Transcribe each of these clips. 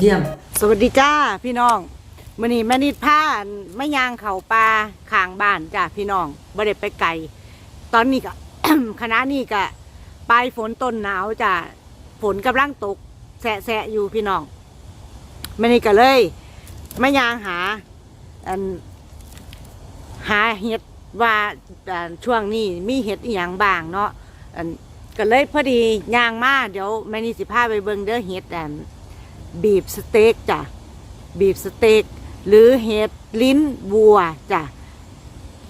ทียม สวัสดีจ้าพี่น้องมื้อนี้แม่นิดผ้าไม่ยางเข่าปลาข้างบ้านจ้าพี่น้องบ่ได้ไปไกลตอนนี้ก็ คณะนี้ก็ปลายฝนต้นหนาวจ้าฝนกำลังตก แสะอยู่พี่น้องแม่นี่ก็เลยไม่ยางหาอันหาเห็ดว่าช่วงนี้มีเห็ดอีหยังบางเนาะอันก็เลยพอดียางมาเดี๋ยวแม่นี่สิพาไปเบิ่งเด้อเห็ดอัน บีบสเต็กจ้ะบีบสเต็กหรือเห็ดลิ้นวัวจ้ะ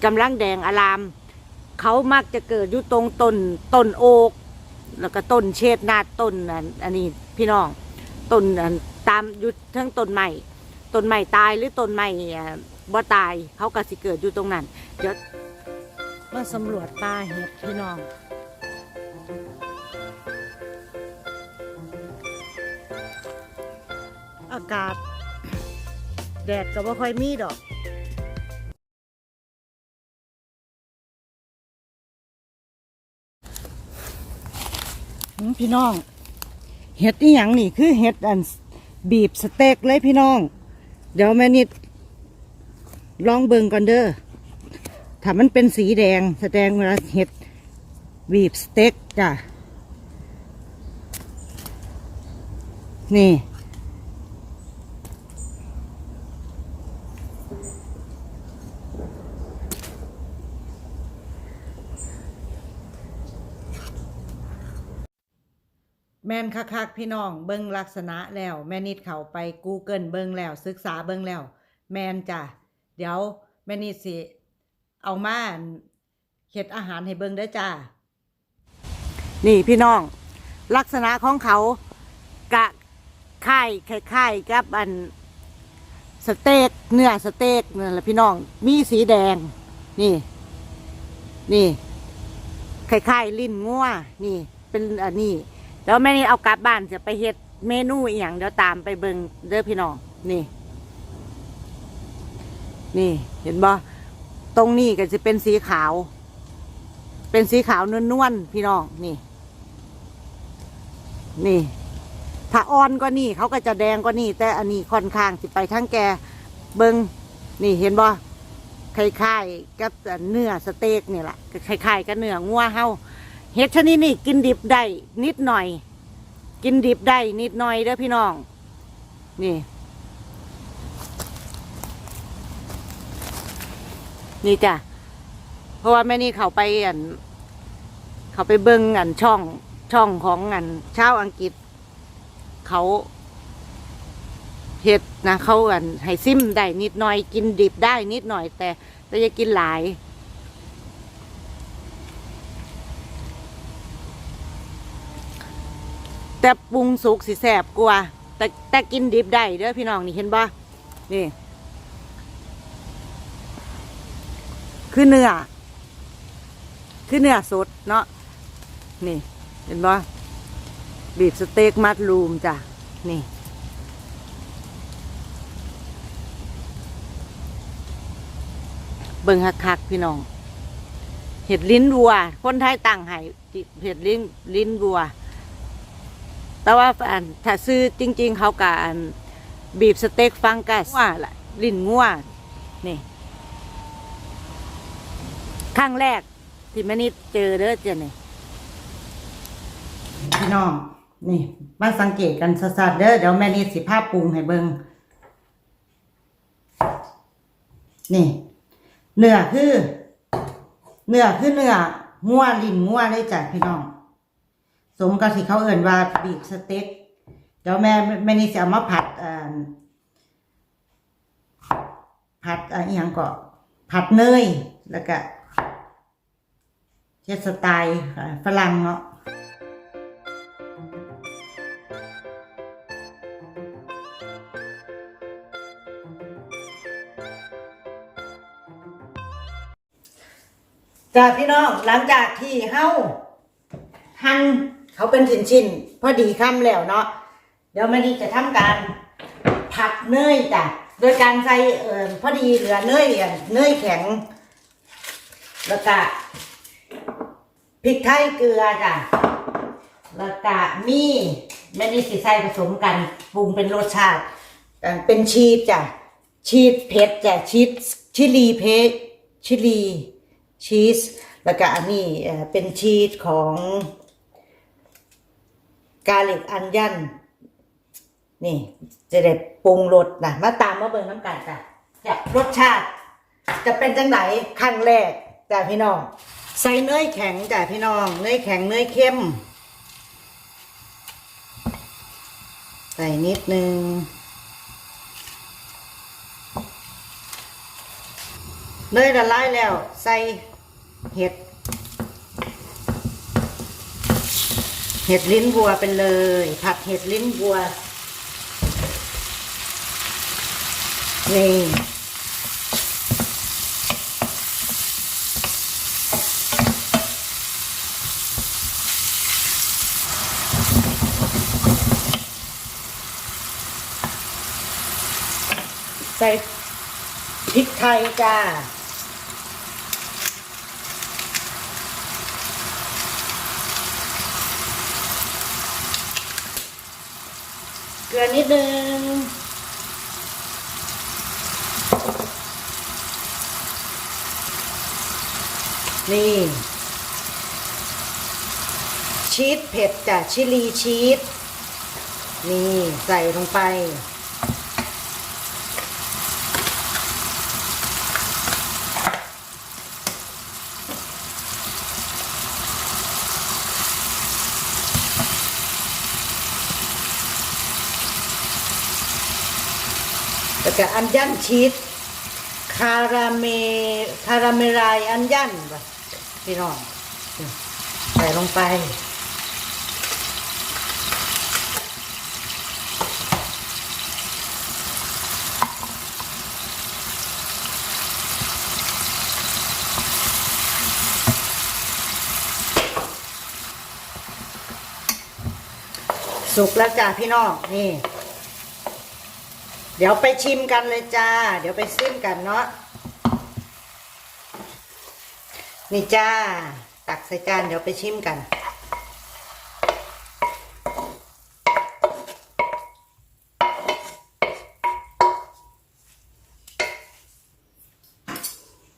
กำลังแดงอาราม เขามักจะเกิดอยู่ตรงต้นต้นโอกแล้วก็ต้นเชดนาต้นอันนี้พี่น้องต้นอันตามอยู่ทั้งต้นใหม่ต้นใหม่ตายหรือต้นใหม่บ่ตายเขาก็สิเกิดอยู่ตรงนั้นเดี๋ยวมาสำรวจป่าเห็ดพี่น้องากาศ แดดก็บ่ค่อยมีดอกพี่น้อง เห็ดอีหยังนี่คือเห็ดอันบีบสเต็กเลยพี่น้อง เดี๋ยวแม่นิดลองเบิงก่อนเด้อถ้ามันเป็นสีแดงแสดงว่าเห็ดบีบสเต็กจ้ะนี่ แม่นคักๆพี่น้องเบิ่งลักษณะแล้ว แม่นิดเขาไป Google เบิ่งแล้ว ศึกษาเบิ่งแล้ว แม่นจ้ะเดี๋ยวแม่นิดสิ เอามาเฮ็ดอาหารให้เบิ่งเด้อจ้า นี่พี่น้อง ลักษณะของเขากะค่ายคล้ายๆกับอันสเต็กเนื้อสเต็กนั่นแหละพี่น้อง มีสีแดง นี่ นี่คล้ายๆลิ้นงัวนี่ เป็นอันนี้ แล้วแม่นี่เอากลับบ้านจะไปเฮ็ดเมนูอีหยังเดี๋ยวตามไปเบิ่งเด้อพี่น้อง นี่ นี่ เห็นบ่ตรงนี้ก็จะเป็นสีขาว เป็นสีขาวนวลๆพี่น้อง นี่ นี่ ถ้าอ่อนก็นี่ เขาก็จะแดงก็นี่ แต่อันนี้ค่อนข้างสิไปทั้งแกเบิงนี่เห็นบ่คล้ายๆกับเนื้อสเต็กนี่แหละคล้ายๆกับเนื้องัวเฮา เห็ดชนิดนี้กินดิบได้นิดหน่อย กินดิบได้นิดหน่อยเด้อพี่น้อง นี่ นี่จ้ะเพราะว่าแม่นี่เขาไปอัน เขาไปเบิ้งอันช่องช่องของอันชาวอังกฤษ เขาเห็ดนะเขาอันให้ซิมได้นิดหน่อย กินดิบได้นิดหน่อย แต่แต่อย่ากินหลาย แต่ปรุงสุกสิแสบกว่า แต่แต่กินดิบได้เด้อพี่น้องนี่เห็นบ่นี่ คือเนื้อ คือเนื้อสดเนาะนี่ เห็นบ่บีบสเต็กมัดรูมจ้ะ นี่เบิ่งคักๆพี่น้อง เห็ดลิ้นวัว คนไทยต่างให้เห็ดลิ้นลิ้นวัว แต่ว่าอันถ้าซื้อจริง ๆ เขากอันบีบสเต็กฟังกัสว่าละลิ้นงัวนี่ครั้งแรกที่แม่นิดเจอเด้อเจ้านี่พี่น้องนี่มาสังเกตกันสัดๆเด้อเดี๋ยวแม่นิดสิภาพปรุงให้เบิงนี่เนื้อคือ เนื้อคือเนื้องัวลิ้นงัวเลยจ้ะพี่น้อง สมกับที่เขาเอ่นว่าบีบสเต็กเดี๋ยวแม่แม่นี่จะเอามาผัดผัดอะไรอย่างก็ผัดเนยแล้วก็เฮ็ดสไตล์ฝรั่งเนาะจ้าพี่น้องหลังจากที่เฮาหั่น เขาเป็นชิ้นๆพอดีค่ำแล้วเนาะเดี๋ยวแม่นี่จะทำการผัดเนยจ้ะโดยการใส่เอ่อพอดีเหลือเนยเนยแข็ง แล้วก็พริกไทยเกลือจ้ะแล้วก็มีแม่นี่สิใส่ผสมกันปรุงเป็นรสชาติเป็นชีสจ้ะชีสเผ็ดจ้ะชีสชิลีเพชชิลีชีสแล้วก็อันนี้เป็นชีสของ กาลิกอันยันนี่จะได้ปรุงรสนะมาตามมาเบิ่งน้ำกันจ้ะจะรสชาติ จะเป็นจังไหนครั้งแรกจ้ะพี่น้อง ใส่เนยแข็งจ้ะพี่น้อง เนยแข็งเนยเข้ม ใส่นิดนึงเนยละลายแล้ว ใส่เห็ด เห็ดลิ้นวัวเป็นเลย ผัดเห็ดลิ้นวัว นี่ใส่พริกไทยจ้า ลือนิดนึงนี่ ชีสเผ็ดจ้ะชิลีชีสนี่ใส่ลงไป แล้วก็อันยันชีสคาราเมคาราเมลไรอันยันบ่พี่น้องใส่ลงไป สุกแล้วจ้าพี่น้องนี่ เดี๋ยวไปชิมกันเลยจ้า เดี๋ยวไปซิมกันเนาะ นี่จ้า ตักใส่จานเดี๋ยวไปชิมกัน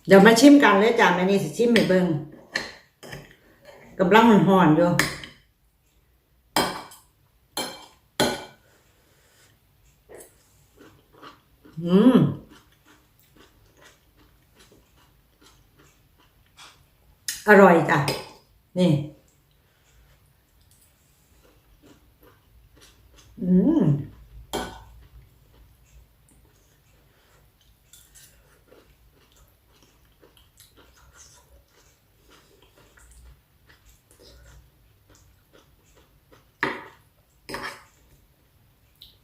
เดี๋ยวมาชิมกันเลยจ้าแม่นี่สิชิมให้เบิ่งกำลังมันห่อนอยู่ อืมอร่อยจ้ะ นี่ อืม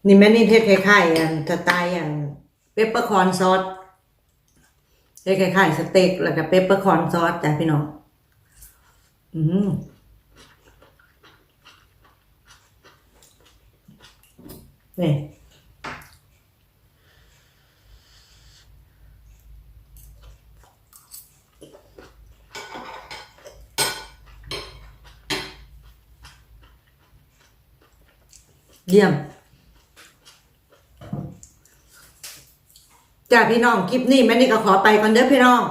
นี่แม่นี่เทศคล้ายๆอันสไตล์อย่าง เปปเปอร์คอนซอสคล้ายๆสเต็กแล้วก็เปปเปอร์คอนซอสจ้ะพี่น้องอืมนี่เยี่ยม จ้าพี่น้องคลิปนี้แม่นี่ก็ขอไปก่อนเด้อพี่น้อง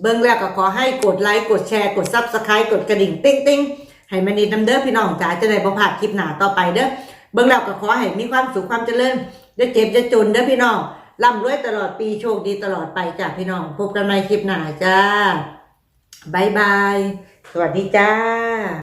เบิ่งแล้วก็ขอให้กดไลค์กดแชร์กดซับสไครต์กดกระดิ่งติ้งติ้งให้แม่นี่นำเด้อพี่น้องจ๋าจะได้บ่พลาดคลิปหน้าต่อไปเด้อเบิ่งแล้วก็ขอให้มีความสุขความเจริญจะเจ็บจะจนเด้อพี่น้องร่ำรวยตลอดปีโชคดีตลอดไปจ้าพี่น้องพบกันใหม่คลิปหน้าจ้าบายบายสวัสดีจ้า